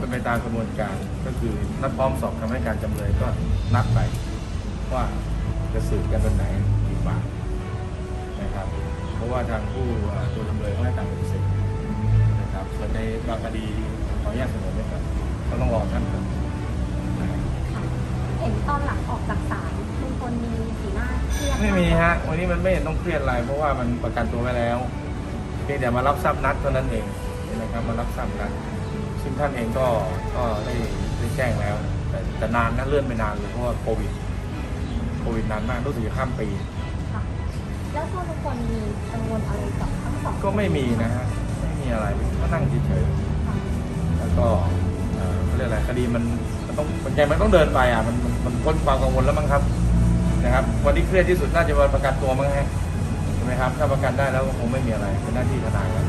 เป็นไปตามกระบวนการก็คือนัดพร้อมสอบคำให้การจำเลยก็นัดไปว่าจะสืบกันวันไหนกี่ปากนะครับ เพราะว่าทางผู้เอ่อตัวจำเลยเขาให้การปฏิเสธนะครับส่วนในบางคดีขออนุญาตเสนอไว้ก่อนก็ต้องรอท่านก่อนนะครับค่ะเห็นตอนหลังออกจากศาลลุงพลมีสีหน้าเครียดไม่มีฮะวันนี้มันไม่เห็นต้องเครียดอะไรเพราะว่ามันประกันตัวไว้แล้วเพียงแต่มารับทราบนัดเท่านั้นเองนะครับมารับทราบนัด ซึ่งท่านเองก็ก็ได้ได้แจ้งแล้ว แต่แต่นานนะเลื่อนไปนานเลยเพราะว่าโควิดโควิดนานมากรู้สึกจะข้ามปี ค่ะแล้วตัวลุงพลมีกังวลอะไรกับทั้งสองก็ไม่มีนะฮะไม่มีอะไรก็นั่งเฉยค่ะๆแล้วก็เอ่อเขาเรียกอะไรคดีมันมันต้องมันใจมันต้องเดินไปอะมันมันมันพ้นความกังวลแล้วมั้งครับนะครับ วันที่เครียดที่สุดน่าจะวันประกันตัวมั้งฮะใช่ไหมครับ ถ้าประกันได้แล้วก็คงไม่มีอะไรเป็นหน้าที่ทนายแล้ว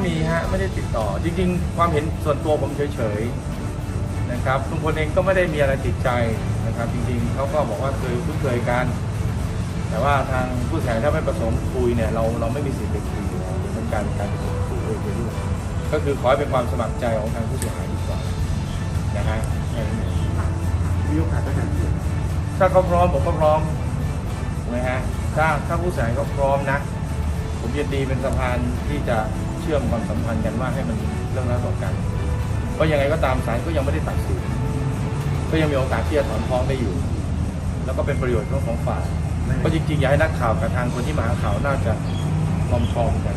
ม่มีฮะไม่ได้ติดต่อ จริงๆ ความเห็นส่วนตัวผมเฉยๆนะครับลุงพลเองก็ไม่ได้มีอะไรติดใจนะครับ จริงๆเขาก็บอกว่าเคยคุ้นเคยกัน แต่ว่าทางผู้เสียหายถ้าไม่ประสงค์คุยเนี่ยเราเราไม่มีสิทธิ์ไปคุยอยู่แล้วเป็นการการคุยไปด้วยก็คือขอให้เป็นความสมัครใจของทางผู้เสียหายดีกว่านะฮะแค่นั้นเองมีโอกาสจะแต่งเกิดถ้าเขาพร้อมผมก็พร้อมถูกไหมฮะถ้าถ้าผู้เสียหายเขาพร้อมนะผมยินดีเป็นสะพานที่จะ เชื่อมความสัมพันธ์กันว่าให้มันเรื่องราวต่อกันเพราะยังไงก็ตามศาลก็ยังไม่ได้ตัดสินก็ยังมีโอกาสที่จะถอนฟ้องได้อยู่ แล้วก็เป็นประโยชน์ของของฝ่ายเพราะจริงๆอยากให้นักข่าวกับทางคนที่มาหาข่าวน่าจะพร้อมๆกัน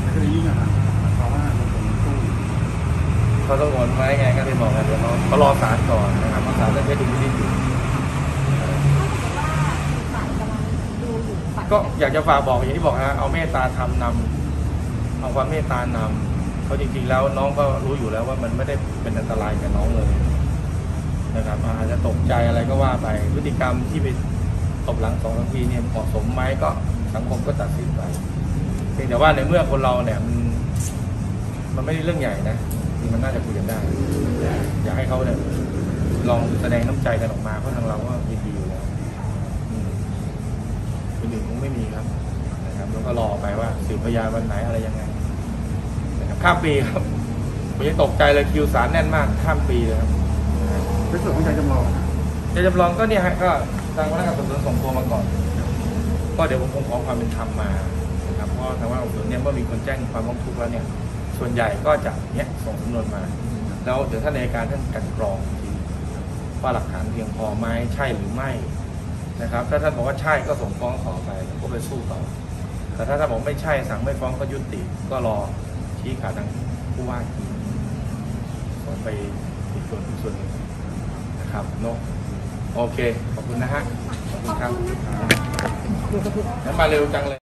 ในคดีนี้นะครับเพราะว่ามันเป็นตู้เขาต้องวนไว้ไงก็เลยบอกกันเดี๋ยวเขาเขารอศาลก่อนนะครับเพราะศาลได้ใช้ดุลพินิจอยู่ถ้าสมมติว่าฝ่ายกำลังดูอยู่ฝ่ายก็อยากจะฝากบอกอย่างที่บอกฮะเอาเมตตาธรรมนำ เอาความเมตตานำเขาะจริงๆแล้วน้องก็รู้อยู่แล้วว่ามันไม่ได้เป็นอันตรายกับน้องเลยนะครับอาจจะตกใจอะไรก็ว่าไปพฤติกรรมที่ไปตบหลังสองสามทีเนี่ยเหมาะสมไหมก็สังคมก็ตัดสินไปเพียงแต่ว่าในเมื่อคนเราเนี่ยมันมันไม่ได้เรื่องใหญ่นะที่มันน่าจะคุยกันได้ อยากให้เขาเนี่ยลองแสดงน้ำใจกันออกมาเพราะทางเราก็ยินดีอยู่แล้วคนอื่นคงไม่มีครับ นะครับแล้วก็รอไปว่าสืบพยานวันไหนอะไรยังไงนะครับข้ามปีครับผมยังตกใจเลยคิวสารแน่นมากข้ามปีเลยครับในส่วนของใจจำลองจะจำลองก็เนี่ยฮะก็ทางพนักงานสอบสวนส่งตัวมาก่อน ก็เดี๋ยวผมคงขอความเป็นธรรมมานะครับเพราะทางพนักงานสอบสวนเนี่ยเมื่อมีคนแจ้งความร้องทุกข์แล้วเนี่ย ส่วนใหญ่ก็จะเนี่ยส่งสำนวนมา แล้วเดี๋ยวท่านในการท่านกลันกรองอีกทีว่าหลักฐานเพียงพอไหมใช่หรือไม่นะครับ ถ้าท่านบอกว่าใช่ก็ส่งฟ้องต่อไปแล้วก็ไปสู้ต่อ แต่ถ้าท่านบอกไม่ใช่สั่งไม่ฟ้องก็ยุติ ก็รอชี้ขาดทางผู้ว่าอีกทีส่งไปอีกส่วนอีกส่วนหนึ่งนะครับเนอะโอเค ขอบคุณนะฮะ ขอบคุณครับงั้นมาเร็วจังเลย